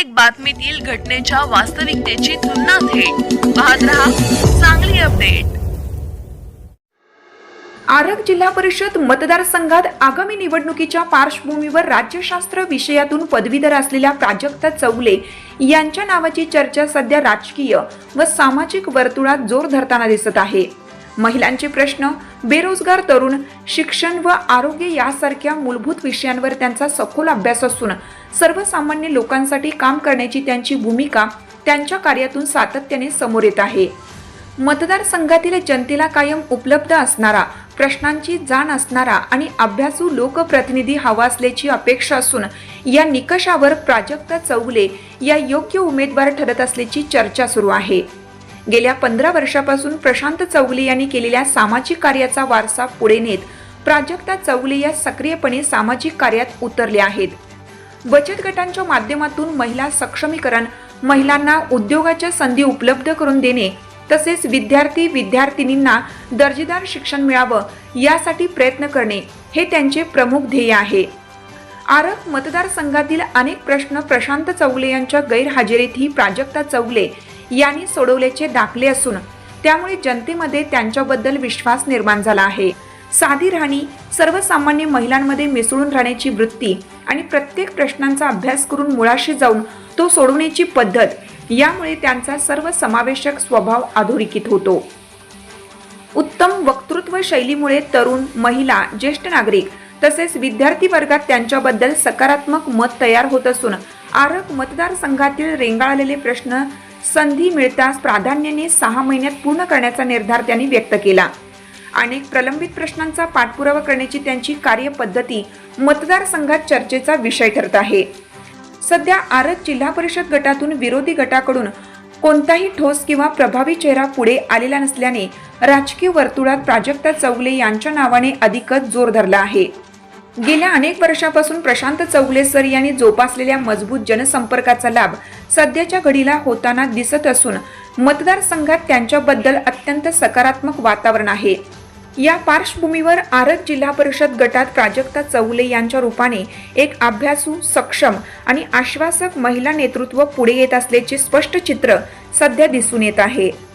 प्रत्येक बातमीतील घटनेच्या वास्तविकतेची तुलना थेट. पाहत रहा चांगली अपडेट. आरग जिल्हा परिषद मतदारसंघात आगामी निवडणुकीच्या पार्श्वभूमीवर राज्यशास्त्र विषयातून पदवीधर असलेल्या प्राजक्ता चौले यांच्या नावाची चर्चा सध्या राजकीय व सामाजिक वर्तुळात जोर धरताना दिसत आहे. महिलांचे प्रश्न बेरोजगार तरुण शिक्षण व आरोग्य यासारख्या मूलभूत विषयांवर त्यांचा सखोल अभ्यास असून सर्वसामान्य लोकांसाठी काम करण्याची त्यांची भूमिका त्यांच्या कार्यातून सातत्याने समोर येत आहे. मतदारसंघातील जनतेला कायम उपलब्ध असणारा प्रश्नांची जाण असणारा आणि अभ्यासू लोकप्रतिनिधी हवा असल्याची अपेक्षा असून या निकषावर प्राजक्ता चौगले या योग्य उमेदवार ठरत असल्याची चर्चा सुरू आहे. गेल्या पंधरा वर्षापासून प्रशांत चौगले यांनी केलेल्या सामाजिक कार्याचा वारसा पुढे नेत प्राजक्ता चौगले या सक्रियपणे सामाजिक कार्यात उतरले आहेत. बचत गटांच्या माध्यमातून महिला सक्षमीकरण महिलांना उद्योगाच्या संधी उपलब्ध करून देणे तसेच विद्यार्थी विद्यार्थिनींना दर्जेदार शिक्षण मिळावं यासाठी प्रयत्न करणे हे त्यांचे प्रमुख ध्येय आहे. आरब मतदारसंघातील अनेक प्रश्न प्रशांत चौगले यांच्या गैरहजेरीतही प्राजक्ता चौगले यांनी सोडवल्याचे दाखले असून त्यामुळे जनतेमध्ये त्यांच्याबद्दल विश्वास निर्माण झाला आहे. साधी राहणी सर्वसामान्य महिलांमध्ये मिसळून राहण्याची वृत्ती आणि प्रत्येक प्रश्नांचा अभ्यास करून मुळाशी जाऊन तो सोडवण्याची पद्धत यामुळे त्यांचा सर्व समावेशक स्वभाव अधोरेखित होतो. उत्तम वक्तृत्व शैलीमुळे तरुण महिला ज्येष्ठ नागरिक तसेच विद्यार्थी वर्गात त्यांच्याबद्दल सकारात्मक मत तयार होत असून आरक मतदारसंघातील रेंगाळलेले प्रश्न संधी मिळताच प्राधान्याने सहा महिन्यात पूर्ण करण्याचा निर्धार त्यांनी व्यक्त केला. अनेक प्रलंबित प्रश्नांचा पाठपुरावा करण्याची त्यांची कार्यपद्धती मतदारसंघात चर्चेचा विषय ठरत आहे. सध्या आरत जिल्हा परिषद गटातून विरोधी गटाकडून कोणताही ठोस किंवा प्रभावी चेहरा पुढे आलेला नसल्याने राजकीय वर्तुळात प्राजक्ता चौगले यांच्या नावाने अधिकच जोर धरला आहे. गेल्या अनेक वर्षापासून प्रशांत चौगले सर यांनी जोपासलेल्या मजबूत जनसंपर्काचा लाभ सध्याच्या घडीला होताना दिसत असून मतदारसंघात त्यांच्याबद्दल अत्यंत सकारात्मक वातावरण आहे. या पार्श्वभूमीवर आरत जिल्हा परिषद गटात प्राजक्ता चौले यांच्या रूपाने एक अभ्यासू सक्षम आणि आश्वासक महिला नेतृत्व पुढे येत असल्याचे स्पष्ट चित्र सध्या दिसून येत आहे.